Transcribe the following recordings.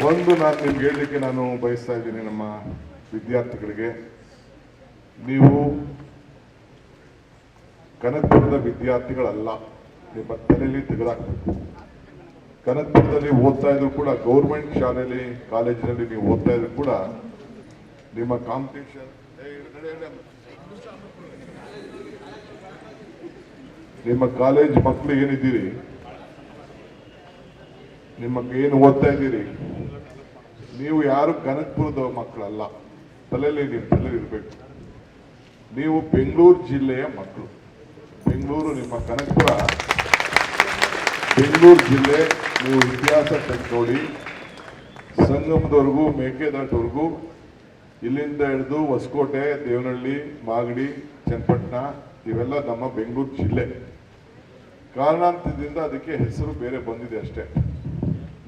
ಒಂದು ನಾನು ನಿಮ್ಗೆ ಹೇಳಲಿಕ್ಕೆ ನಾನು ಬಯಸ್ತಾ ಇದ್ದೀನಿ ನಮ್ಮ ವಿದ್ಯಾರ್ಥಿಗಳಿಗೆ. ನೀವು ಕನಕಪುರದ ವಿದ್ಯಾರ್ಥಿಗಳಲ್ಲ ನಿಮ್ಮ ತಲೆಯಲ್ಲಿ ತೆಗೆದಾಕ್ಬೇಕು. ಕನಕಪುರದಲ್ಲಿ ಓದ್ತಾ ಇದ್ರು ಕೂಡ, ಗೌರ್ಮೆಂಟ್ ಶಾಲೆಯಲ್ಲಿ, ಕಾಲೇಜಿನಲ್ಲಿ ನೀವು ಓದ್ತಾ ಇದ್ರು ಕೂಡ ನಿಮ್ಮ ಕಾಂಪಿಟೇಷನ್ ನಿಮ್ಮ ಕಾಲೇಜ್ ಮಕ್ಕಳು ಏನಿದ್ದೀರಿ? ನಿಮ್ಮ ಏನು ಓದ್ತಾ ಇದ್ದೀರಿ? ನೀವು ಯಾರು ಕನಕಪುರದ ಮಕ್ಕಳಲ್ಲ, ತಲೆಯಲ್ಲಿ ನಿಮ್ಮ ತಲೆ ಇರಬೇಕು. ನೀವು ಬೆಂಗಳೂರು ಜಿಲ್ಲೆಯ ಮಕ್ಕಳು. ಬೆಂಗಳೂರು ನಿಮ್ಮ ಕನಕಪುರ. ಬೆಂಗಳೂರು ಜಿಲ್ಲೆ, ನೀವು ಇತಿಹಾಸ ತೆಗೆದುಕೊಳ್ಳಿ ಸಂಗಮದವರೆಗೂ, ಮೇಕೆದಾಟವರೆಗೂ, ಇಲ್ಲಿಂದ ಹಿಡಿದು ಹೊಸಕೋಟೆ, ದೇವನಹಳ್ಳಿ, ಮಾಗಡಿ, ಚನ್ನಪಟ್ಟಣ, ಇವೆಲ್ಲ ನಮ್ಮ ಬೆಂಗಳೂರು ಜಿಲ್ಲೆ. ಕಾರಣಾಂತರದಿಂದ ಅದಕ್ಕೆ ಹೆಸರು ಬೇರೆ ಬಂದಿದೆ ಅಷ್ಟೇ.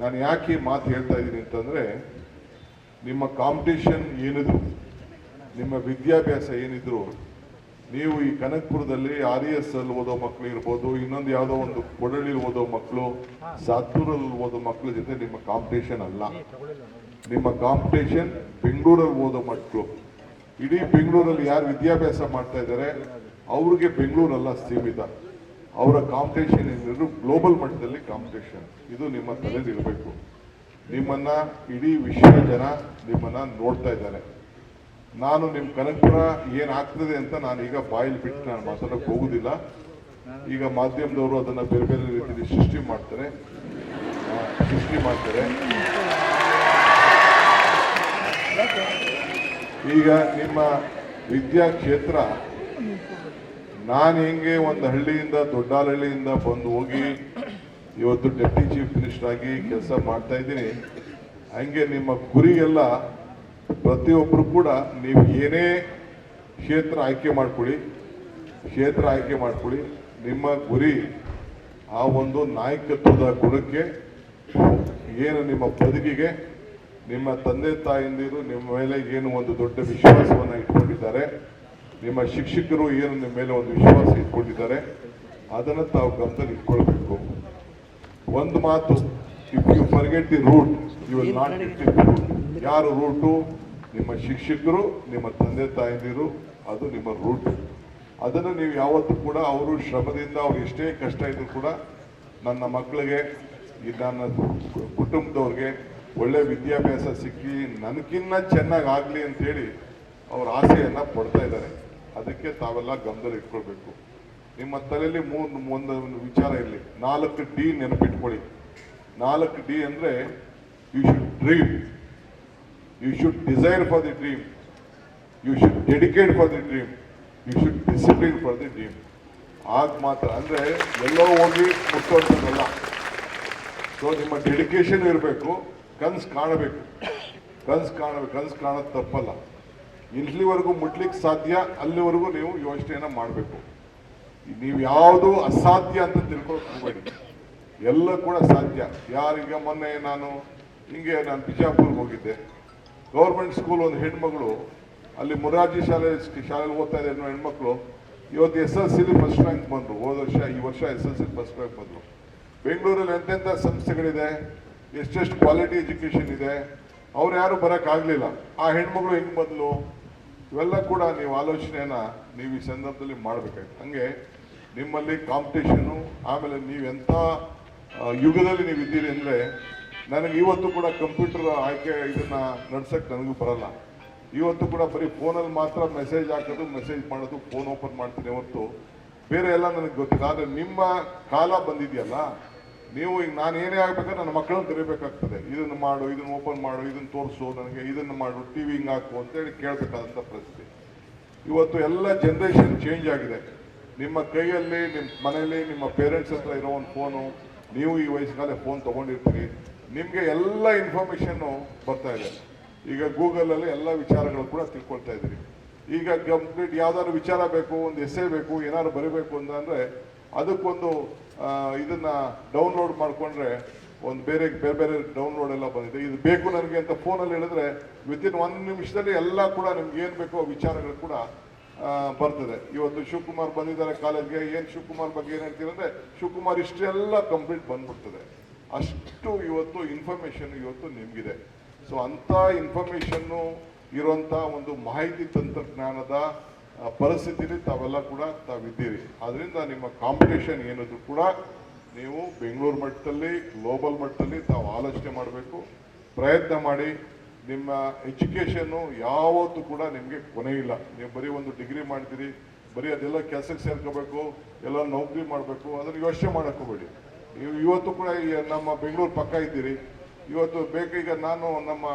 ನಾನು ಯಾಕೆ ಮಾತು ಹೇಳ್ತಾ ಇದ್ದೀನಿ ಅಂತಂದರೆ, ನಿಮ್ಮ ಕಾಂಪಿಟೇಷನ್ ಏನಿದ್ರು, ನಿಮ್ಮ ವಿದ್ಯಾಭ್ಯಾಸ ಏನಿದ್ರು, ನೀವು ಈ ಕನಕಪುರದಲ್ಲಿ ಆರ್ ಎಸ್ ಅಲ್ಲಿ ಓದೋ ಮಕ್ಕಳು ಇರ್ಬೋದು, ಇನ್ನೊಂದು ಯಾವುದೋ ಒಂದು ಕೊಡಳ್ಳಿ ಓದೋ ಮಕ್ಕಳು ಸಾತ್ತೂರಲ್ಲಿ ಓದೋ ಮಕ್ಕಳ ಜೊತೆ ನಿಮ್ಮ ಕಾಂಪಿಟೇಷನ್ ಅಲ್ಲ. ನಿಮ್ಮ ಕಾಂಪಿಟೇಷನ್ ಬೆಂಗಳೂರಲ್ಲಿ ಓದೋ ಮಕ್ಕಳು ಇಡೀ ಬೆಂಗಳೂರಲ್ಲಿ ಯಾರು ವಿದ್ಯಾಭ್ಯಾಸ ಮಾಡ್ತಾ ಇದ್ದಾರೆ, ಅವ್ರಿಗೆ ಬೆಂಗಳೂರಲ್ಲ ಸೀಮಿತ. ಅವರ ಕಾಂಪಿಟೇಷನ್ ಏನಿದ್ರು ಗ್ಲೋಬಲ್ ಮಟ್ಟದಲ್ಲಿ ಕಾಂಪಿಟೇಷನ್ ಇದು ನಿಮ್ಮ ತಲೆದಿರಬೇಕು ನಿಮ್ಮನ್ನ ಇಡೀ ವಿಶ್ವ ಜನ ನಿಮ್ಮನ್ನ ನೋಡ್ತಾ ಇದ್ದಾರೆ. ನಾನು ನಿಮ್ಮ ಕನಕಪುರ ಏನಾಗ್ತದೆ ಅಂತ ನಾನು ಈಗ ಬಾಯಲ್ಲಿ ಬಿಟ್ಟು ನಾನು ಮಾತಾಡೋಕೆ ಹೋಗುದಿಲ್ಲ. ಈಗ ಮಾಧ್ಯಮದವರು ಅದನ್ನ ಬೇರೆ ಬೇರೆ ರೀತಿಯಲ್ಲಿ ಸೃಷ್ಟಿ ಮಾಡ್ತಾರೆ. ಸೃಷ್ಟಿ ಮಾಡ್ತಾರೆ. ಈಗ ನಿಮ್ಮ ವಿದ್ಯಾ ಕ್ಷೇತ್ರ ನಾನು ಹೆಂಗೆ ಒಂದು ಹಳ್ಳಿಯಿಂದ ದೊಡ್ಡಹಳ್ಳಿಯಿಂದ ಬಂದು ಹೋಗಿ ಇವತ್ತು ಡೆಪ್ಟಿ ಚೀಫ್ ಮಿನಿಸ್ಟರ್ ಆಗಿ ಕೆಲಸ ಮಾಡ್ತಾ ಇದ್ದೀನಿ. ಹಂಗೆ ನಿಮ್ಮ ಗುರಿಗೆಲ್ಲ ಪ್ರತಿಯೊಬ್ಬರು ಕೂಡ ನೀವು ಏನೇ ಕ್ಷೇತ್ರ ಆಯ್ಕೆ ಮಾಡ್ಕೊಳ್ಳಿ, ಕ್ಷೇತ್ರ ಆಯ್ಕೆ ಮಾಡ್ಕೊಳ್ಳಿ, ನಿಮ್ಮ ಗುರಿ ಆ ಒಂದು ನಾಯಕತ್ವದ ಗುಣಕ್ಕೆ, ಏನು ನಿಮ್ಮ ಬದುಕಿಗೆ, ನಿಮ್ಮ ತಂದೆ ತಾಯಿಂದಿರು ನಿಮ್ಮ ಮೇಲೆ ಏನು ಒಂದು ದೊಡ್ಡ ವಿಶ್ವಾಸವನ್ನು ಇಟ್ಕೊಂಡಿದ್ದಾರೆ. ನಿಮ್ಮ ಶಿಕ್ಷಕರು ಏನು ನಿಮ್ಮ ಮೇಲೆ ಒಂದು ವಿಶ್ವಾಸ ಇಟ್ಕೊಂಡಿದ್ದಾರೆ, ಅದನ್ನು ತಾವು ಗಮನದಲ್ಲಿ ಇಟ್ಕೊಳ್ಬೇಕು. ಒಂದು ಮಾತು if you forget the root you will not get the root ಯಾರು ರೂಟು ನಿಮ್ಮ ಶಿಕ್ಷಕರು, ನಿಮ್ಮ ತಂದೆ ತಾಯಂದಿರು, ಅದು ನಿಮ್ಮ ರೂಟ್ ಅದನ್ನು ನೀವು ಯಾವತ್ತೂ ಕೂಡ ಅವರು ಶ್ರಮದಿಂದ, ಅವ್ರು ಎಷ್ಟೇ ಕಷ್ಟ ಇದ್ರು ಕೂಡ ನನ್ನ ಮಕ್ಕಳಿಗೆ, ಈ ನನ್ನ ಕುಟುಂಬದವ್ರಿಗೆ ಒಳ್ಳೆ ವಿದ್ಯಾಭ್ಯಾಸ ಸಿಕ್ಕಿ ನನಗಿನ್ನ ಚೆನ್ನಾಗಿ ಆಗಲಿ ಅಂತೇಳಿ ಅವ್ರ ಆಸೆಯನ್ನ ಪಡ್ತಾ ಇದ್ದಾರೆ. ಅದಕ್ಕೆ ತಾವೆಲ್ಲ ಗಮನದಲ್ಲಿ ಇಟ್ಕೊಳ್ಬೇಕು. ನಿಮ್ಮ ತಲೆಯಲ್ಲಿ ಮೂರು, ಒಂದು ವಿಚಾರ ಇರಲಿ. ನಾಲ್ಕು ಡಿ ನೆನಪಿಟ್ಕೊಳ್ಳಿ. ನಾಲ್ಕು ಡಿ ಅಂದ್ರೆ you should dream you should desire for the dream you should dedicate for the dream you should discipline for the dream ಆಗ ಮಾತ್ರ, ಅಂದ್ರೆ ಎಲ್ಲೋ ಹೋಗಿ ಮುಟ್ಟುವಂಥದ್ದಲ್ಲ ಸೊ ನಿಮ್ಮ ಡೆಡಿಕೇಶನ್ ಇರಬೇಕು. ಕನ್ಸು ಕಾಣಬೇಕು. ಕನ್ಸು ಕಾಣ, ಕನ್ಸ್ ಕಾಣೋದು ತಪ್ಪಲ್ಲ. ಇಲ್ಲಿವರೆಗೂ ಮುಟ್ಲಿಕ್ಕೆ ಸಾಧ್ಯ, ಅಲ್ಲಿವರೆಗೂ ನೀವು ಯೋಚನೆಯನ್ನು ಮಾಡಬೇಕು. ನೀವು ಯಾವುದು ಅಸಾಧ್ಯ ಅಂತ ತಿಳ್ಕೊಳ್ಬೇಡಿ ಎಲ್ಲ ಕೂಡ ಸಾಧ್ಯ. ಯಾರೀಗ ಮೊನ್ನೆ ನಾನು ಹಿಂಗೆ ನಾನು ಬಿಜಾಪುರ್ಗೆ ಹೋಗಿದ್ದೆ. ಗೌರ್ಮೆಂಟ್ ಸ್ಕೂಲ್ ಒಂದು ಹೆಣ್ಮಗಳು, ಅಲ್ಲಿ ಮುರಾರ್ಜಿ ಶಾಲೆ ಶಾಲೆಯಲ್ಲಿ ಓದ್ತಾ ಇದೆ ಅನ್ನೋ ಹೆಣ್ಮಕ್ಳು, ಇವತ್ತು S L C first rank ಬಂದರು. ಹೋದ ವರ್ಷ, ಈ ವರ್ಷ S L C first rank ಬಂದರು. ಬೆಂಗಳೂರಲ್ಲಿ ಎಂತೆಂಥ ಸಂಸ್ಥೆಗಳಿದೆ, ಎಷ್ಟೆಷ್ಟು ಕ್ವಾಲಿಟಿ ಎಜುಕೇಷನ್ ಇದೆ, ಅವ್ರು ಯಾರು ಬರೋಕ್ಕಾಗಲಿಲ್ಲ ಆ ಹೆಣ್ಮಗಳು ಹೆಂಗೆ ಬಂದ್ಲು? ಇವೆಲ್ಲ ಕೂಡ ನೀವು ಆಲೋಚನೆಯನ್ನು ನೀವು ಈ ಸಂದರ್ಭದಲ್ಲಿ ಮಾಡಬೇಕಾಯ್ತು. ಹಂಗೆ ನಿಮ್ಮಲ್ಲಿ ಕಾಂಪಿಟೇಷನು ಆಮೇಲೆ ನೀವು ಎಂಥ ಯುಗದಲ್ಲಿ ನೀವು ಇದ್ದೀರಿ ಅಂದರೆ ನನಗೆ ಇವತ್ತು ಕೂಡ ಕಂಪ್ಯೂಟರ್ ಆಯ್ಕೆ ಇದನ್ನ ನಡ್ಸೋಕ್ಕೆ ನನಗೂ ಬರಲ್ಲ. ಇವತ್ತು ಕೂಡ ಬರೀ ಫೋನಲ್ಲಿ ಮಾತ್ರ ಮೆಸೇಜ್ ಹಾಕೋದು ಮೆಸೇಜ್ ಮಾಡೋದು ಫೋನ್ ಓಪನ್ ಮಾಡ್ತೀನಿ ಇವತ್ತು ಬೇರೆ ಎಲ್ಲ ನನಗೆ ಗೊತ್ತಿಲ್ಲ. ಆದರೆ ನಿಮ್ಮ ಕಾಲ ಬಂದಿದೆಯಲ್ಲ ನೀವು ಈಗ ನಾನು ಏನೇ ಆಗ್ಬೇಕಾದ್ರೆ ನನ್ನ ಮಕ್ಕಳನ್ನ ಕರಿಬೇಕಾಗ್ತದೆ ಇದನ್ನು ಮಾಡು, ಇದನ್ನು ಓಪನ್ ಮಾಡು, ಇದನ್ನು ತೋರಿಸು, ನನಗೆ ಇದನ್ನು ಮಾಡು ಟಿ ವಿ ಹಿಂಗೆ ಹಾಕು ಅಂತೇಳಿ ಕೇಳಬೇಕಾದಂಥ ಪರಿಸ್ಥಿತಿ. ಇವತ್ತು ಎಲ್ಲ ಜನ್ರೇಷನ್ ಚೇಂಜ್ ಆಗಿದೆ. ನಿಮ್ಮ ಕೈಯಲ್ಲಿ, ನಿಮ್ಮ ಮನೆಯಲ್ಲಿ, ನಿಮ್ಮ ಪೇರೆಂಟ್ಸ್ ಹತ್ರ ಇರೋ ಒಂದು ಫೋನು ನೀವು ಈ ವಯಸ್ಸಿನಲ್ಲೇ ಫೋನ್ ತೊಗೊಂಡಿರ್ತೀರಿ. ನಿಮಗೆ ಎಲ್ಲ ಇನ್ಫಾರ್ಮೇಷನ್ನು ಬರ್ತಾ ಇದೆ. ಈಗ ಗೂಗಲಲ್ಲಿ ಎಲ್ಲ ವಿಚಾರಗಳು ಕೂಡ ತಿಳ್ಕೊಳ್ತಾ ಇದ್ದೀರಿ. ಈಗ ಕಂಪ್ಲೀಟ್ ಯಾವ್ದಾದ್ರು ವಿಚಾರ ಬೇಕು, ಒಂದು ಎಸ್ಸೆ ಬೇಕು, ಏನಾದ್ರು ಬರೀಬೇಕು ಅಂತಂದ್ರೆ ಅದಕ್ಕೊಂದು ಇದನ್ನ ಡೌನ್ಲೋಡ್ ಮಾಡ್ಕೊಂಡ್ರೆ ಒಂದು ಬೇರೆ ಬೇರೆ ಬೇರೆ ಡೌನ್ಲೋಡ್ ಎಲ್ಲ ಬಂದಿದೆ. ಇದು ಬೇಕು ನನಗೆ ಅಂತ ಫೋನಲ್ಲಿ ಹೇಳಿದ್ರೆ ವಿತಿನ್ ಒಂದು ನಿಮಿಷದಲ್ಲಿ ಎಲ್ಲ ಕೂಡ ನಿಮ್ಗೆ ಏನು ಬೇಕೋ ವಿಚಾರಗಳು ಕೂಡ ಬರ್ತದೆ. ಇವತ್ತು ಶಿವಕುಮಾರ್ ಬಂದಿದ್ದಾರೆ ಕಾಲೇಜ್ಗೆ, ಏನು ಶಿವಕುಮಾರ್ ಬಗ್ಗೆ ಏನು ಹೇಳ್ತೀರಂದ್ರೆ ಶಿವಕುಮಾರ್ ಇಷ್ಟೆಲ್ಲ ಕಂಪ್ಲೀಟ್ ಬಂದ್ಬಿಡ್ತದೆ. ಅಷ್ಟು ಇವತ್ತು ಇನ್ಫಾರ್ಮೇಷನ್ ಇವತ್ತು ನಿಮಗಿದೆ. ಸೊ ಅಂಥ ಇನ್ಫಾರ್ಮೇಷನ್ನು ಇರುವಂಥ ಒಂದು ಮಾಹಿತಿ ತಂತ್ರಜ್ಞಾನದ ಪರಿಸ್ಥಿತಿಲಿ ತಾವೆಲ್ಲ ಕೂಡ ತಾವಿದ್ದೀರಿ. ಅದರಿಂದ ನಿಮ್ಮ ಕಾಂಪಿಟೇಷನ್ ಏನಿದ್ರು ಕೂಡ ನೀವು ಬೆಂಗಳೂರು ಮಟ್ಟದಲ್ಲಿ ಗ್ಲೋಬಲ್ ಮಟ್ಟದಲ್ಲಿ ತಾವು ಆಲೋಚನೆ ಮಾಡಬೇಕು. ಪ್ರಯತ್ನ ಮಾಡಿ, ನಿಮ್ಮ ಎಜುಕೇಷನ್ನು ಯಾವತ್ತೂ ಕೂಡ ನಿಮಗೆ ಕೊನೆ ಇಲ್ಲ. ನೀವು ಬರೀ ಒಂದು ಡಿಗ್ರಿ ಮಾಡ್ತೀರಿ, ಬರೀ ಅದೆಲ್ಲ ಕೆಲಸಕ್ಕೆ ಸೇರ್ಕೋಬೇಕು, ಎಲ್ಲ ನೌಕರಿ ಮಾಡಬೇಕು, ಅದನ್ನು ಯೋಚನೆ ಮಾಡೋಕ್ಕೋಬೇಡಿ ನೀವು ಇವತ್ತು ಕೂಡ ನಮ್ಮ ಬೆಂಗಳೂರು ಪಕ್ಕ ಇದ್ದೀರಿ. ಇವತ್ತು ಬೇಕೀಗ ನಾನು ನಮ್ಮ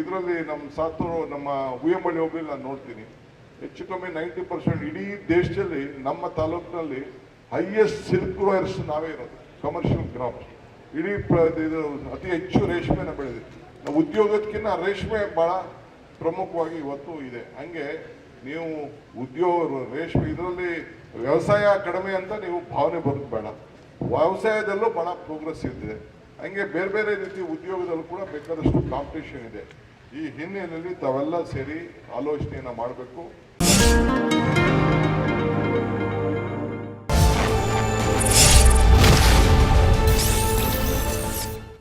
ಇದರಲ್ಲಿ ನಮ್ಮ ಸಾತೂರು ನಮ್ಮ ಉಯ್ಯಂಬಳ್ಳಿ ಹೋಗ್ಲಿ ನಾನು ನೋಡ್ತೀನಿ. ಹೆಚ್ಚು ಕಮ್ಮಿ ನೈಂಟಿ ಪರ್ಸೆಂಟ್ ಇಡೀ ದೇಶದಲ್ಲಿ ನಮ್ಮ ತಾಲೂಕಿನಲ್ಲಿ ಹೈಯೆಸ್ಟ್ ಸಿಲ್ಕ್ ವೈರ್ಸ್ ನಾವೇ ಇರೋದು ಕಮರ್ಷಿಯಲ್ ಕ್ರಾಪ್ಸ್ ಇಡೀ ಇದು ಅತಿ ಹೆಚ್ಚು ರೇಷ್ಮೆನ ಬೆಳೆದಿದೆ. ನಾವು ಉದ್ಯೋಗಕ್ಕಿಂತ ರೇಷ್ಮೆ ಭಾಳ ಪ್ರಮುಖವಾಗಿ ಇವತ್ತು ಇದೆ. ಹಂಗೆ ನೀವು ಉದ್ಯೋಗ ರೇಷ್ಮೆ, ಇದರಲ್ಲಿ ವ್ಯವಸಾಯ ಕಡಿಮೆ ಅಂತ ನೀವು ಭಾವನೆ ಬರೋದು ಬೇಡ. ವ್ಯವಸಾಯದಲ್ಲೂ ಭಾಳ ಪ್ರೋಗ್ರೆಸ್ ಇದೆ ಹಂಗೆ ಬೇರೆ ಬೇರೆ ರೀತಿ ಉದ್ಯೋಗದಲ್ಲೂ ಕೂಡ ಬೇಕಾದಷ್ಟು ಕಾಂಪಿಟೇಷನ್ ಇದೆ. ಈ ಹಿನ್ನೆಲೆಯಲ್ಲಿ ತಾವೆಲ್ಲ ಸೇರಿ ಆಲೋಚನೆಯನ್ನು ಮಾಡಬೇಕು.